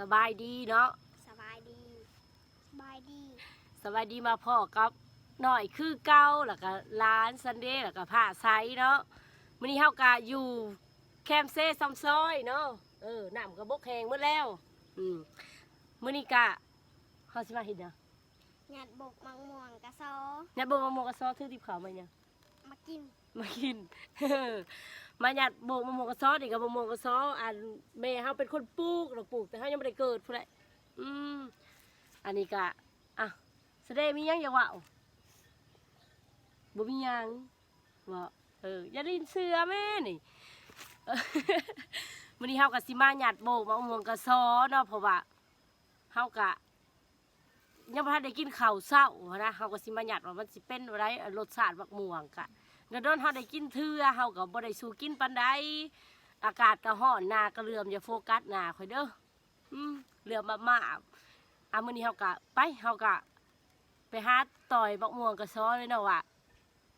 สบายดีเนาะสบายดีสบายดีสบายดีมาพ่อกับหน่อยคือเก้าแล้วก็ร้านซันเดย์แล้วก็ผ้าไซเนาะมื้อนี้เฮากะอยู่แคมเซ่ซัมซอยเนาะเออน้ำก็บกแหงหมดแล้วอืมมื้อนี้กะเฮาสิมาเฮ็ดหยังหยัดบกมังม่วงกระซอ ยัดบ่มะม่วงกระซอถือติบข้าวมาเนี่ย มากิน มากิน มาหยัดโบกมะม่วงกระซ้อนี่กับมะม่วงกระซ้ออันแม่เฮาเป็นคนปลูกเราปลูกแต่เฮายังไม่ได้เกิดพุ่นแหละอืมอันนี้ก็อะแสดงมีหยังอย่าว่าเอาบ่มีหยังว่าเอออย่าได้ยินเสือแม่นี่เมนี้เฮาก็สิมาหยัดโบกมะม่วงกระซ้อเนาะเพราะว่าเฮาก็ยังบ่ทันได้กินข้าวเช้านะเฮาก็สิมาหยัดว่ามันสิเป็นอะไรรสชาติมะม่วงกะ เดี๋ยวโดนเฮาได้กินเทื่อเฮาก็บ่ได้สู้กินปานใดอากาศก็ร้อนหน้าก็เหลื่อมอย่าโฟกัสหน้าข่อยเด้ออืมเหลื่อมมากๆอะมื้อนี้เฮาก็ไปเฮาก็ไปหาต่อยบักม่วงกระซ้อเลยเนาะว่า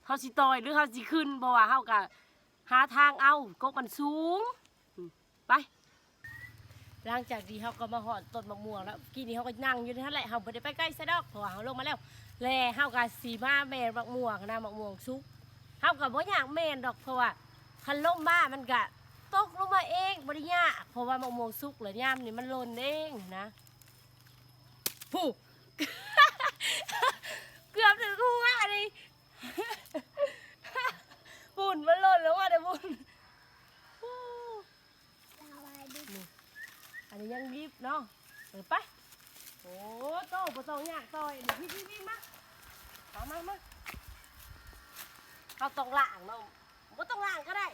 เฮาสิต่อยหรือเฮาสิขึ้นบ่ว่าเฮาก็หาทางเอากกมันสูง ไปหลังจากที่เฮาก็มาหอดต้นมะม่วงแล้วกี้นี้เฮาก็นั่งอยู่นนั้นแหละเฮาบ่ได้ไปใกล้ซะดอกเพราะว่าเฮาลงมาแล้วแลเฮาก็สิมาแม่นบักม่วงนะบักม่วงสุก เฮากับบ่อยากแม่นดอกเพราะว่าคันล่มมามันก็ตกลงมาเองบ่ได้ยากเพราะว่ามะม่วงสุกหรือยามนี่มันหล่นเองนะผู้เกือบถึงหัวนี่ปุ่นมันหล่นแล้วว่าเดี๋ยวปุ่นฮู้สบายดีอันนี้ยังรีบเนาะเออไปโอ้โตบ่ต้องยากต่อยนี่พี่พี่พี่มาเอามามา เขาต้องล้างเนาะบ่ต้องล้างก็ได้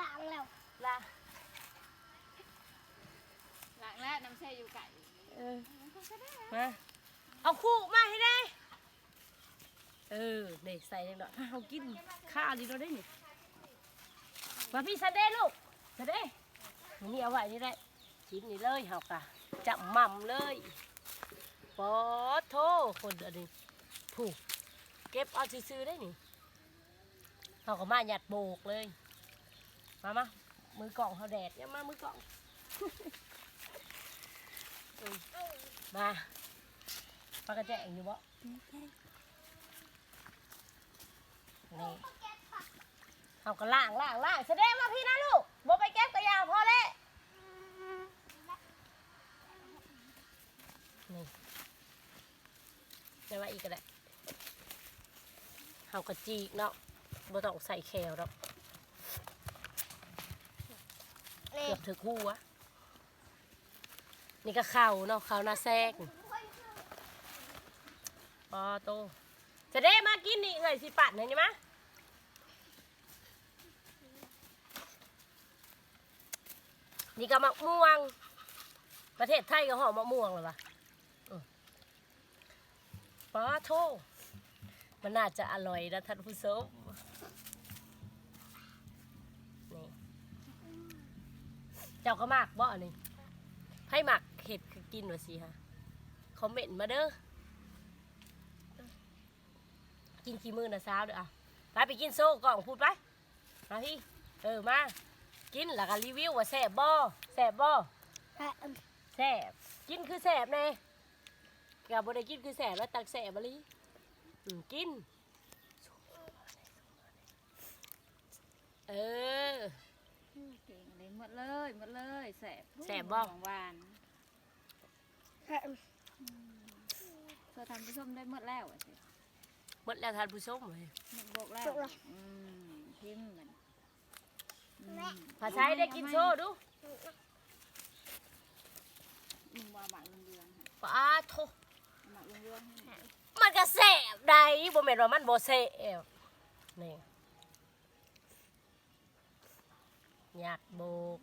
ล้างแล้วล้างหลังแรกน้ำแช่อยู่ไก่เออมาเอาคู่มาให้ได้เออนี่ใส่จังหน่อยเอากินข้าวดีเราได้นี่มาพี่สะเด้ลูกสะเด้นี่เอาไว้นี่ได้กินนี่เลยเฮากะจับหม่ำเลยปอโทคนอันนี้ผูกเก็บเอาซื้อๆได้นี่ เขาก็มาหยัดโบกเลย มามามือกล่องเขาแดดเนี่ยมามือกล่อง มาปลากระแจงอยู่บ่นี่เอาก็ล่างล่างล่างแสดงว่าพี่นะลูกบ่ไปแก้กระยาพอแล้วนี่จะว่าอีกก็ได้เอากระจีกเนาะ บ่ต้องใส่แคลดอกนี่เกือบถึงคู่อะนี่ก็เข่าเนาะเข่าหน้าแซกปอโตจะได้มากินนี่เอ่ยสิปัดหน่อยนี่มะนี่ก็มะม่วง ประเทศไทยก็ห่อมะม่วงเหรอวะอืมปอโทมันน่าจะอร่อยนะท่านผู้ชม เจ้าก็มากบ่อันนี้ให้หมักเห็ดคือกินว่าสิฮะคอมเมนต์มาเด้อกินขี้มือนะสาวเด้ออะไปไปกินโซ่กล่องพูดไปมาพี่เออมากินแล้วก็รีวิวว่าแซ่บบ่แซ่บบ่และอืมแซ่บกินคือแซ่บแน่กับ่ได้กินคือแซ่บแล้วตักแซ่บบ่ลีอืมกิน เออเก่งเลย หมดเลยหมดเลยแสบแสบบ่ ของหวานและอืมเธอทำผู้ชมได้หมดแล้วอะสิหมดแล้วท่านผู้ชมเลยหมดบอกแล้วอืมพิมพ์กันอืมภาษาได้กินโซ่ดูมึงว่าหมักเรืองๆค่ะป้าโทหมักเรืองๆให้มันก็แสบได้บ่แม่นว่ามันบ่แสบนี่ อยากโบก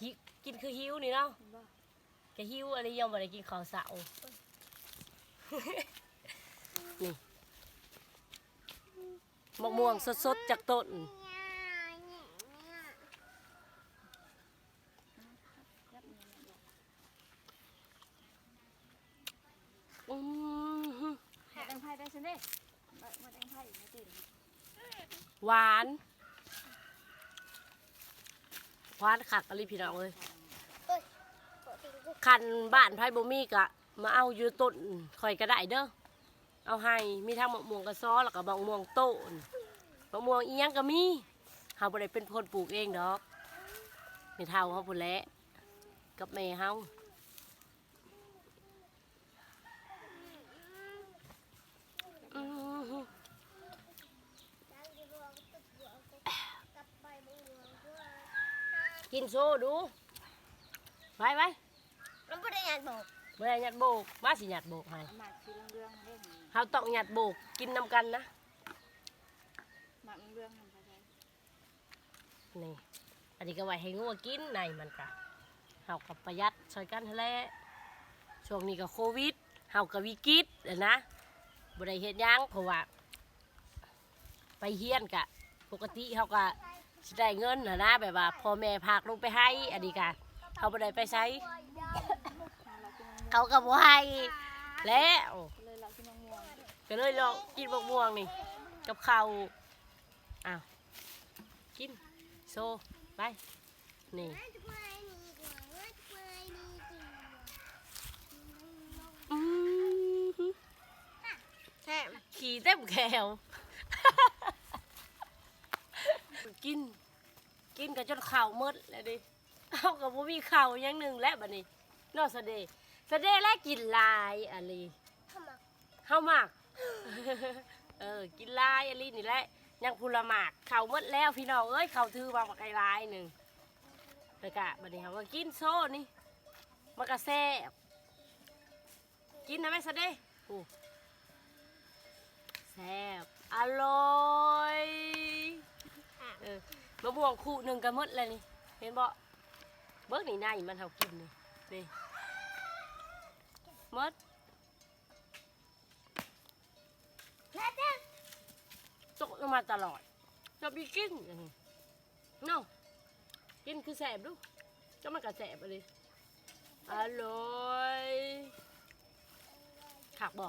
หิกินคือหิวนี่เนาะเห็นบ่แกหิวอะไรยังบ่ได้กินข้าวเสานี่มะม่วงสดๆจากต้นยับเนี่ยเนี่ยอืมหมดแดงไพ่ได้ใช่ไหมหมดแดงไพ่อยู่ในตีนหวาน หวานคักอะไรพี่น้องเอ้ยเอ้ยปกติกูคันบ้านไผบ่มีก็มาเอาอยู่ต้นข่อยก็ได้เด้อเอาให้มีทั้งมะม่วงกระซ้อแล้วก็มะม่วงโต้นมะม่วงอีหยังก็มีเฮาบ่ได้เป็นคนปลูกเองดอกแม่เฒ่าเฮาพุ่นแหละกับแม่เฮาอือหือ กินโซดู ไปไปน้ำพุได้ยันบอกเมื่อหยัดโบกมาสิหยัดโบกให้หมักสีเหลืองๆเล่นเฮาต้องหยัดโบกกินนำกันนะ หมักเหลืองๆทำไปได้นี่ อันนี้ก็ไว้ให้งัวกินในมันกะเฮากับประหยัดช่วยกันหั่นแหละช่วงนี้ก็โควิดเฮาก็วิกฤตอะนะบ่ได้เฮ็ดหยังเพราะว่า ไปเฮียนกะ ปกติเฮาก็ สิได้เงินนะนะแบบว่าพ่อแม่พากลงไปให้อันนี้กะเฮาบ่ได้ไปใช้เรากินมะม่วงเขาก็บ่ให้แล้วเลยเรากินมะม่วงก็เลยลองกินมะม่วงนี่ กับข้าวอ้าวกินโซไปนี่อืมแค่ขี่เต็มแขว กิน กินกับจนข่าวหมดแล้วดิเอากับบ่มีข่าวอยังหนึ่งแล้วบัดนี้นอกสะเดสะเดและกินหลายอะไรเข้ามาเฮามากเออกินหลายอะไรนี่แหละยังพูละหมากเข่าหมดแล้วพี่น้องเอ้ยเข่าถือมาบักไก่ลายหนึ่งแล้วก็บัดนี้เขาก็กินโซ่นี่มันก็แซ่บกินนะแม่สะเดโอ้แซ่บอร่อย เออมะม่วงคู่หนึ่งก็หมดเลยนี่ เห็นบ่เบิกนี่ในมันเขากินนี่นี่หมดตกลงมาตลอดชอบกินกินอย่างนี้เนาะกินคือแสบดูก็มันก็แสบไปเลยอร่อยขักบ่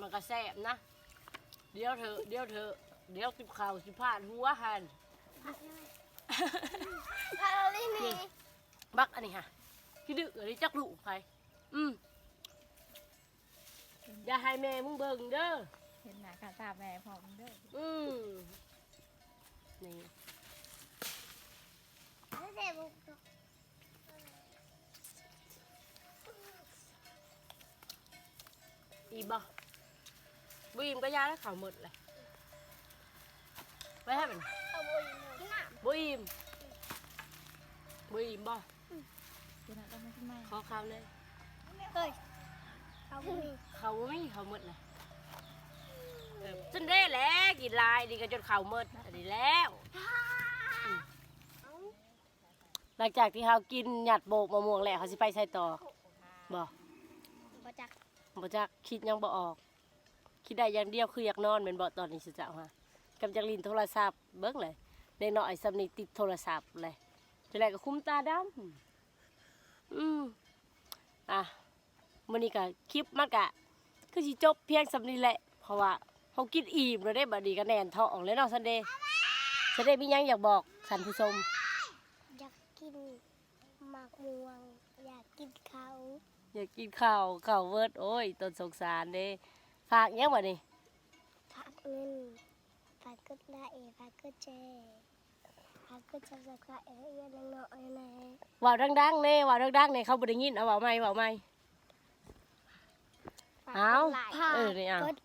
มันก็แสบนะ เดี๋ยวเถอะเดี๋ยวเถอะเดี๋ยวกินข้าวสิพลาดหัวหันเอาลินี่บักอันนี้ค่ะพี่ดึกอันนี้จักลูกไปอืมอย่าให้แม่มึงเบิ่งเด้อเห็นหน้าขาตาแม่พร้อมเด้ออืมนี่ไม่ใช่บุกอีบ่บีมก็ยาแล้วเขาหมดเลยไปให้มันเอาบุยที่หน้าบีมบีมบ่กินอะไรไม่กินไม่ขอข้าวเลยเฮ้ยเอาบุยเขาบ่มีเขาหมดเลยเออจนได้แหล้วกินลายดีก็จนเขาหมดอันนี้แล้วอืมหลังจากที่เขากินหยัดโบกมะม่วงแล้วเขาสิไปใส่ต่อบ่ประจักษ์ บ่จักคิดยังบ่ออก คิดได้อย่างเดียวคืออยากนอนแม่นบ่ตอนนี้สิจ้าฮะกำจักลินโทรศัพท์เบิ่งเลยเด็กน้อยสำนีติดโทรศัพท์เลยจะแรกก็คุ้มตาดำอืมอะมื้อนี้ก็คลิปมันก็คือสิจบเพียงสำนี้แหละ เพราะว่าเฮากินอิ่มแล้วได้บัดนี้ก็แน่นท้องแล้วเนาะซันเดย์ซันเดย์มีหยังอยากบอกท่านผู้ชมอยากกินหมากม่วง อยากกินเขา อยากกินข้าวข้าวเวิร์ดโอ้ยต้นสงสารเด้ฝากหยังบ่นี่ผักเงินผักกดได้ผักกดแจผักกดจับสักเอ้ยยังน้อยนะเว่าดังๆเน่เว่าดังๆเน่เขาบ่ได้ยินเอาเว่าไม่เว่าไม่เอาผักเออนี่เอากด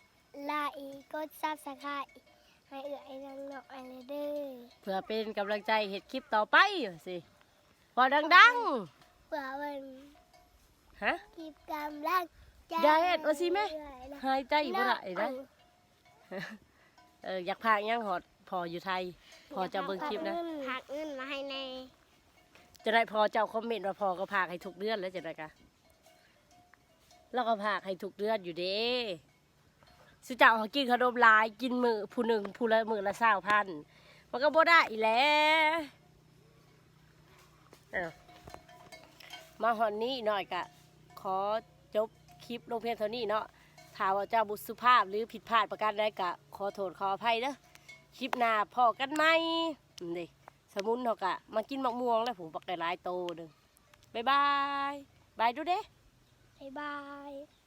ไลค์กดซับสไครต์ให้เอื้อยยังน้อยเลยเด้อเพื่อเป็นกำลังใจเฮ็ดคลิปต่อไปสิเว่าดังเพื่อวันๆ ฮะกีบกำลังใจอย่าเฮ็ดว่าสิแม่เอื้อยนะหายใจบ่ได้นะเอออยากพากหยังหอดพออยู่ไทย พอจะเบิ่งคลิปนะผักเงินมาให้ในจะได้พอเจ้าคอมเมนต์ว่าพอก็พากให้ทุกเดือนแล้วจะได้กะแล้วก็พากให้ทุกเดือนอยู่เด้สุเจ้าเขากินขนมหลายกินมือผู้หนึ่งผู้ละมือละสาวพันมันก็บ่ได้อีแหล้วเอ้ามาหอนนี้หน่อยกะ ขอจบคลิปลงเพียงเท่านี้เนาะถ้าว่าเจ้าบุสุภาพหรือผิดพลาดประการใดก็ขอโทษขออภัยเด้อคลิปหน้าพอกันไหมนี่สมุนเขากะมากินมะม่วงแล้วผมปักไก่ลายโตหนึ่งบายบายบายดูเด้บ๊ายบาย